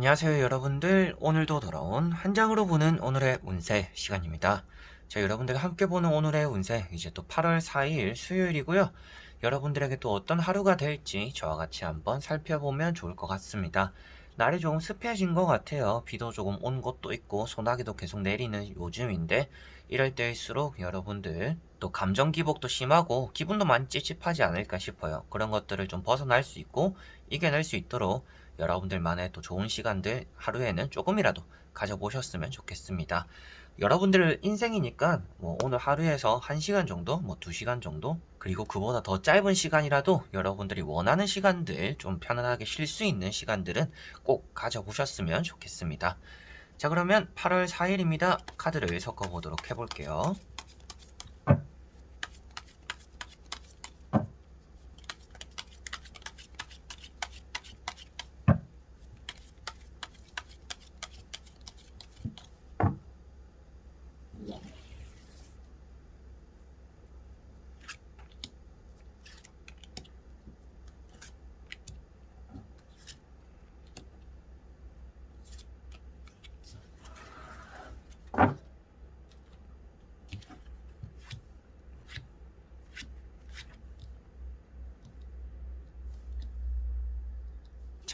안녕하세요 여러분들. 오늘도 돌아온 한 장으로 보는 오늘의 운세 시간입니다. 자 여러분들과 함께 보는 오늘의 운세 이제 또 8월 4일 수요일이고요. 여러분들에게 또 어떤 하루가 될지 저와 같이 한번 살펴보면 좋을 것 같습니다. 날이 조금 습해진 것 같아요. 비도 조금 온 곳도 있고 소나기도 계속 내리는 요즘인데 이럴 때일수록 여러분들 또 감정 기복도 심하고 기분도 많이 찝찝하지 않을까 싶어요. 그런 것들을 좀 벗어날 수 있고 이겨낼 수 있도록 여러분들만의 또 좋은 시간들 하루에는 조금이라도 가져보셨으면 좋겠습니다. 여러분들 인생이니까 뭐 오늘 하루에서 1시간 정도, 뭐 2시간 정도, 그리고 그보다 더 짧은 시간이라도 여러분들이 원하는 시간들 좀 편안하게 쉴 수 있는 시간들은 꼭 가져보셨으면 좋겠습니다. 자, 그러면 8월 4일입니다. 카드를 섞어보도록 해볼게요.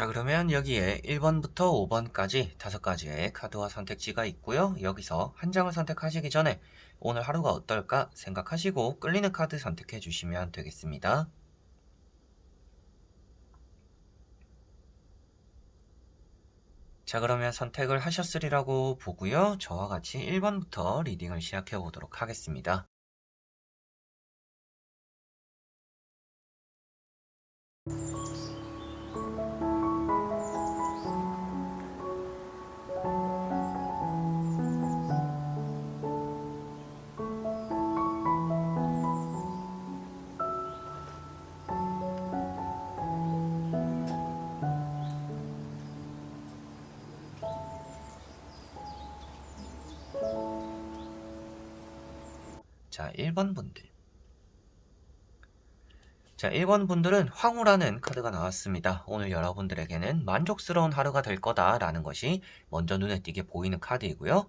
자, 그러면 여기에 1번부터 5번까지 다섯 가지의 카드와 선택지가 있고요. 여기서 한 장을 선택하시기 전에 오늘 하루가 어떨까 생각하시고 끌리는 카드 선택해 주시면 되겠습니다. 자, 그러면 선택을 하셨으리라고 보고요. 저와 같이 1번부터 리딩을 시작해 보도록 하겠습니다. 자, 1번 분들. 자, 1번 분들은 황후라는 카드가 나왔습니다. 오늘 여러분들에게는 만족스러운 하루가 될 거다라는 것이 먼저 눈에 띄게 보이는 카드이고요.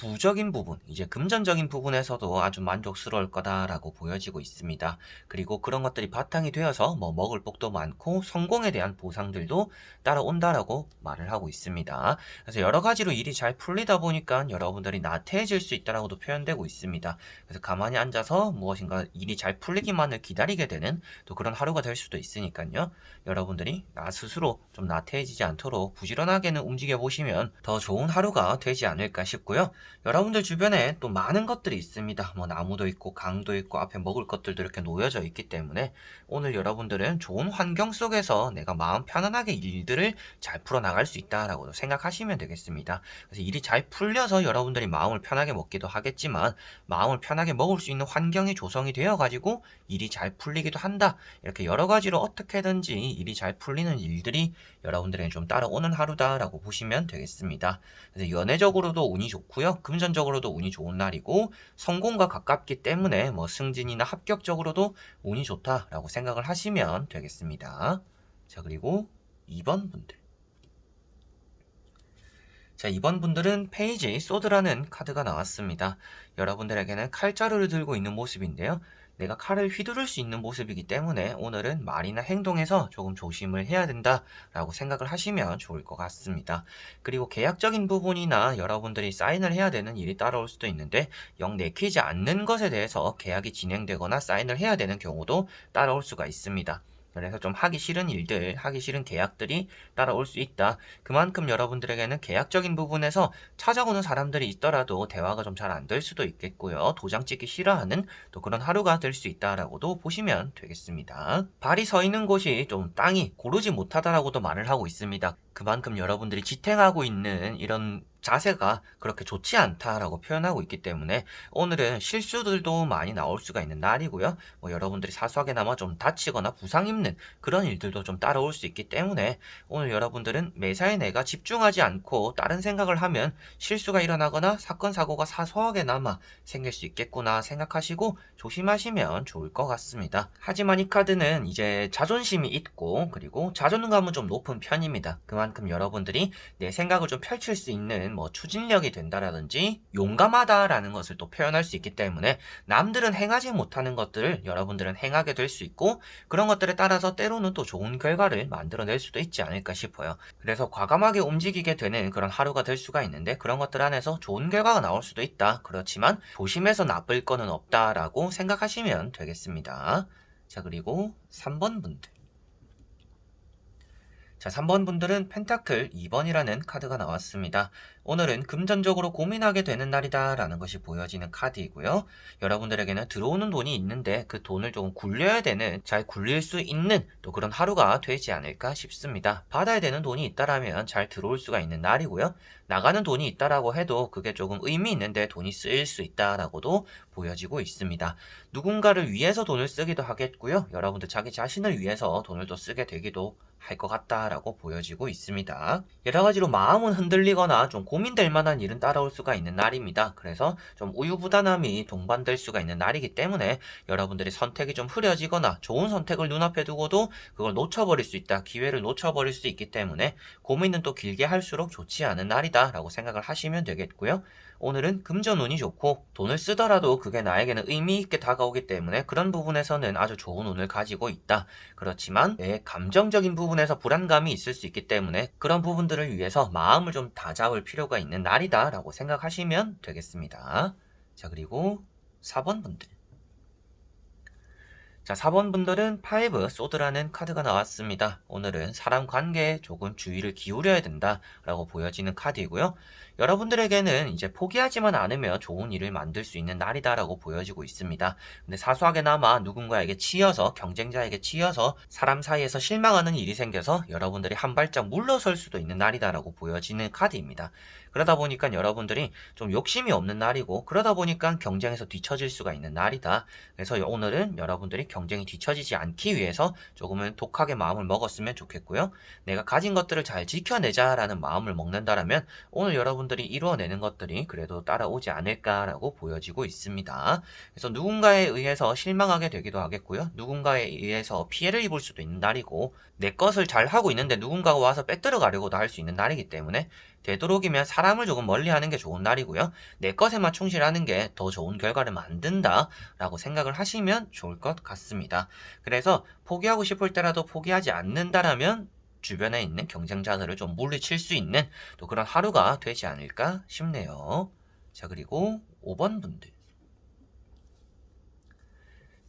부적인 부분, 이제 금전적인 부분에서도 아주 만족스러울 거다라고 보여지고 있습니다. 그리고 그런 것들이 바탕이 되어서 뭐 먹을 복도 많고 성공에 대한 보상들도 따라온다라고 말을 하고 있습니다. 그래서 여러 가지로 일이 잘 풀리다 보니까 여러분들이 나태해질 수 있다라고도 표현되고 있습니다. 그래서 가만히 앉아서 무엇인가 일이 잘 풀리기만을 기다리게 되는 또 그런 하루가 될 수도 있으니까요. 여러분들이 나 스스로 좀 나태해지지 않도록 부지런하게는 움직여 보시면 더 좋은 하루가 되지 않을까 싶고요. 여러분들 주변에 또 많은 것들이 있습니다. 뭐 나무도 있고 강도 있고 앞에 먹을 것들도 이렇게 놓여져 있기 때문에 오늘 여러분들은 좋은 환경 속에서 내가 마음 편안하게 일들을 잘 풀어 나갈 수 있다라고 생각하시면 되겠습니다. 그래서 일이 잘 풀려서 여러분들이 마음을 편하게 먹기도 하겠지만 마음을 편하게 먹을 수 있는 환경이 조성이 되어 가지고 일이 잘 풀리기도 한다. 이렇게 여러 가지로 어떻게든지 일이 잘 풀리는 일들이 여러분들에게 좀 따라오는 하루다라고 보시면 되겠습니다. 그래서 연애적으로도 운이 좋고요. 금전적으로도 운이 좋은 날이고 성공과 가깝기 때문에 뭐 승진이나 합격적으로도 운이 좋다라고 생각을 하시면 되겠습니다. 자, 그리고 2번 분들. 자, 이번 분들은 페이지 소드라는 카드가 나왔습니다. 여러분들에게는 칼자루를 들고 있는 모습인데요. 내가 칼을 휘두를 수 있는 모습이기 때문에 오늘은 말이나 행동에서 조금 조심을 해야 된다라고 생각을 하시면 좋을 것 같습니다. 그리고 계약적인 부분이나 여러분들이 사인을 해야 되는 일이 따라올 수도 있는데 영 내키지 않는 것에 대해서 계약이 진행되거나 사인을 해야 되는 경우도 따라올 수가 있습니다. 그래서 좀 하기 싫은 일들, 하기 싫은 계약들이 따라올 수 있다. 그만큼 여러분들에게는 계약적인 부분에서 찾아오는 사람들이 있더라도 대화가 좀 잘 안 될 수도 있겠고요. 도장 찍기 싫어하는 또 그런 하루가 될 수 있다라고도 보시면 되겠습니다. 발이 서 있는 곳이 좀 땅이 고르지 못하다라고도 말을 하고 있습니다. 그만큼 여러분들이 지탱하고 있는 이런 자세가 그렇게 좋지 않다라고 표현하고 있기 때문에 오늘은 실수들도 많이 나올 수가 있는 날이고요. 뭐 여러분들이 사소하게나마 좀 다치거나 부상 입는 그런 일들도 좀 따라올 수 있기 때문에 오늘 여러분들은 매사에 내가 집중하지 않고 다른 생각을 하면 실수가 일어나거나 사건 사고가 사소하게나마 생길 수 있겠구나 생각하시고 조심하시면 좋을 것 같습니다. 하지만 이 카드는 이제 자존심이 있고 그리고 자존감은 좀 높은 편입니다. 그만큼 여러분들이 내 생각을 좀 펼칠 수 있는 뭐 추진력이 된다라든지 용감하다라는 것을 또 표현할 수 있기 때문에 남들은 행하지 못하는 것들을 여러분들은 행하게 될 수 있고 그런 것들에 따라서 때로는 또 좋은 결과를 만들어낼 수도 있지 않을까 싶어요. 그래서 과감하게 움직이게 되는 그런 하루가 될 수가 있는데 그런 것들 안에서 좋은 결과가 나올 수도 있다. 그렇지만 조심해서 나쁠 거는 없다라고 생각하시면 되겠습니다. 자, 그리고 3번 분들. 자, 3번 분들은 펜타클 2번이라는 카드가 나왔습니다. 오늘은 금전적으로 고민하게 되는 날이다 라는 것이 보여지는 카드이고요. 여러분들에게는 들어오는 돈이 있는데 그 돈을 조금 굴려야 되는, 잘 굴릴 수 있는 또 그런 하루가 되지 않을까 싶습니다. 받아야 되는 돈이 있다라면 잘 들어올 수가 있는 날이고요. 나가는 돈이 있다라고 해도 그게 조금 의미 있는데 돈이 쓰일 수 있다라고도 보여지고 있습니다. 누군가를 위해서 돈을 쓰기도 하겠고요. 여러분들 자기 자신을 위해서 돈을 또 쓰게 되기도 할 것 같다라고 보여지고 있습니다. 여러 가지로 마음은 흔들리거나 좀 고민될 만한 일은 따라올 수가 있는 날입니다. 그래서 좀 우유부단함이 동반될 수가 있는 날이기 때문에 여러분들이 선택이 좀 흐려지거나 좋은 선택을 눈앞에 두고도 그걸 놓쳐버릴 수 있다. 기회를 놓쳐버릴 수 있기 때문에 고민은 또 길게 할수록 좋지 않은 날이다 라고 생각을 하시면 되겠고요. 오늘은 금전운이 좋고 돈을 쓰더라도 그게 나에게는 의미 있게 다가오기 때문에 그런 부분에서는 아주 좋은 운을 가지고 있다. 그렇지만 내 감정적인 부분에서 불안감이 있을 수 있기 때문에 그런 부분들을 위해서 마음을 좀 다잡을 필요가 있는 날이다라고 생각하시면 되겠습니다. 자, 그리고 4번 분들. 자, 4번 분들은 5 소드라는 카드가 나왔습니다. 오늘은 사람 관계에 조금 주의를 기울여야 된다라고 보여지는 카드이고요. 여러분들에게는 이제 포기하지만 않으면 좋은 일을 만들 수 있는 날이다라고 보여지고 있습니다. 근데 사소하게나마 누군가에게 치여서 경쟁자에게 치여서 사람 사이에서 실망하는 일이 생겨서 여러분들이 한 발짝 물러설 수도 있는 날이다라고 보여지는 카드입니다. 그러다 보니까 여러분들이 좀 욕심이 없는 날이고 그러다 보니까 경쟁에서 뒤처질 수가 있는 날이다. 그래서 오늘은 여러분들이 경 쟁이 뒤처지지 않기 위해서 조금은 독하게 마음을 먹었으면 좋겠고요. 내가 가진 것들을 잘 지켜내자라는 마음을 먹는다라면 오늘 여러분들이 이루어내는 것들이 그래도 따라오지 않을까라고 보여지고 있습니다. 그래서 누군가에 의해서 실망하게 되기도 하겠고요. 누군가에 의해서 피해를 입을 수도 있는 날이고 내 것을 잘 하고 있는데 누군가가 와서 빼들어 가려고도 할 수 있는 날이기 때문에 되도록이면 사람을 조금 멀리 하는 게 좋은 날이고요. 내 것에만 충실하는 게 더 좋은 결과를 만든다 라고 생각을 하시면 좋을 것 같습니다. 그래서 포기하고 싶을 때라도 포기하지 않는다라면 주변에 있는 경쟁자들을 좀 물리칠 수 있는 또 그런 하루가 되지 않을까 싶네요. 자, 그리고 5번 분들.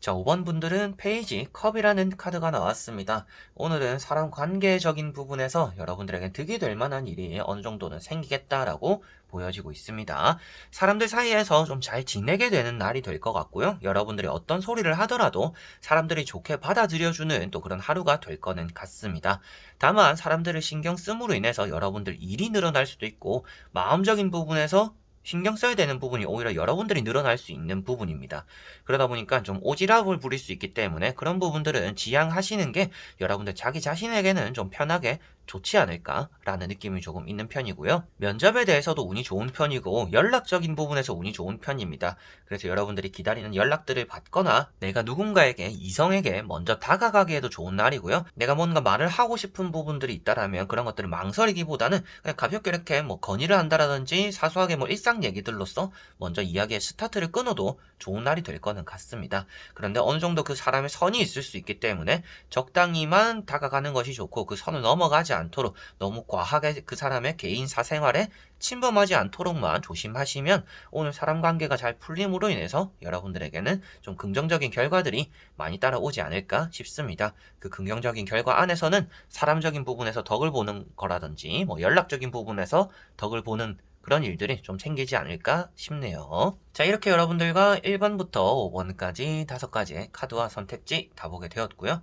자, 5번 분들은 페이지 컵이라는 카드가 나왔습니다. 오늘은 사람 관계적인 부분에서 여러분들에게 득이 될 만한 일이 어느 정도는 생기겠다라고 보여지고 있습니다. 사람들 사이에서 좀 잘 지내게 되는 날이 될 것 같고요. 여러분들이 어떤 소리를 하더라도 사람들이 좋게 받아들여주는 또 그런 하루가 될 거는 같습니다. 다만 사람들을 신경 씀으로 인해서 여러분들 일이 늘어날 수도 있고 마음적인 부분에서 신경 써야 되는 부분이 오히려 여러분들이 늘어날 수 있는 부분입니다. 그러다 보니까 좀 오지랖을 부릴 수 있기 때문에 그런 부분들은 지양하시는 게 여러분들 자기 자신에게는 좀 편하게 좋지 않을까라는 느낌이 조금 있는 편이고요. 면접에 대해서도 운이 좋은 편이고 연락적인 부분에서 운이 좋은 편입니다. 그래서 여러분들이 기다리는 연락들을 받거나 내가 누군가에게 이성에게 먼저 다가가기에도 좋은 날이고요. 내가 뭔가 말을 하고 싶은 부분들이 있다라면 그런 것들을 망설이기보다는 그냥 가볍게 이렇게 뭐 건의를 한다라든지 사소하게 뭐 일상 얘기들로서 먼저 이야기의 스타트를 끊어도 좋은 날이 될 거는 같습니다. 그런데 어느 정도 그 사람의 선이 있을 수 있기 때문에 적당히만 다가가는 것이 좋고 그 선을 넘어가지 않 도록 너무 과하게 그 사람의 개인 사생활에 침범하지 않도록만 조심하시면 오늘 사람 관계가 잘 풀림으로 인해서 여러분들에게는 좀 긍정적인 결과들이 많이 따라오지 않을까 싶습니다. 그 긍정적인 결과 안에서는 사람적인 부분에서 덕을 보는 거라든지 뭐 연락적인 부분에서 덕을 보는 그런 일들이 좀 생기지 않을까 싶네요. 자, 이렇게 여러분들과 1번부터 5번까지 다섯 가지의 카드와 선택지 다 보게 되었고요.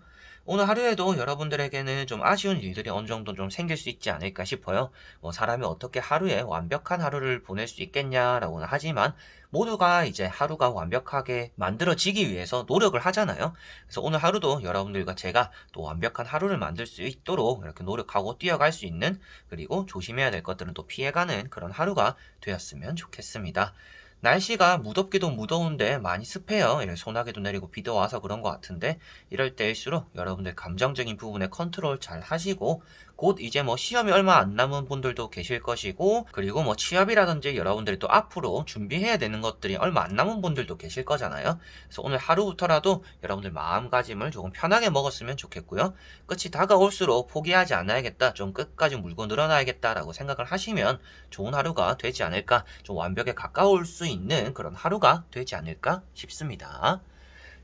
오늘 하루에도 여러분들에게는 좀 아쉬운 일들이 어느 정도 좀 생길 수 있지 않을까 싶어요. 뭐 사람이 어떻게 하루에 완벽한 하루를 보낼 수 있겠냐라고는 하지만 모두가 이제 하루가 완벽하게 만들어지기 위해서 노력을 하잖아요. 그래서 오늘 하루도 여러분들과 제가 또 완벽한 하루를 만들 수 있도록 이렇게 노력하고 뛰어갈 수 있는 그리고 조심해야 될 것들은 또 피해가는 그런 하루가 되었으면 좋겠습니다. 날씨가 무덥기도 무더운데 많이 습해요. 소나기도 내리고 비도 와서 그런 것 같은데 이럴 때일수록 여러분들 감정적인 부분에 컨트롤 잘 하시고 곧 이제 뭐 시험이 얼마 안 남은 분들도 계실 것이고 그리고 뭐 취업이라든지 여러분들이 또 앞으로 준비해야 되는 것들이 얼마 안 남은 분들도 계실 거잖아요. 그래서 오늘 하루부터라도 여러분들 마음가짐을 조금 편하게 먹었으면 좋겠고요. 끝이 다가올수록 포기하지 않아야겠다. 좀 끝까지 물고 늘어나야겠다라고 생각을 하시면 좋은 하루가 되지 않을까. 좀 완벽에 가까울 수 있는 그런 하루가 되지 않을까 싶습니다.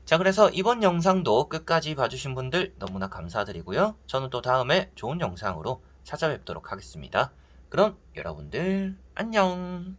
자, 그래서 이번 영상도 끝까지 봐주신 분들 너무나 감사드리고요. 저는 또 다음에 좋은 영상으로 찾아뵙도록 하겠습니다. 그럼 여러분들 안녕!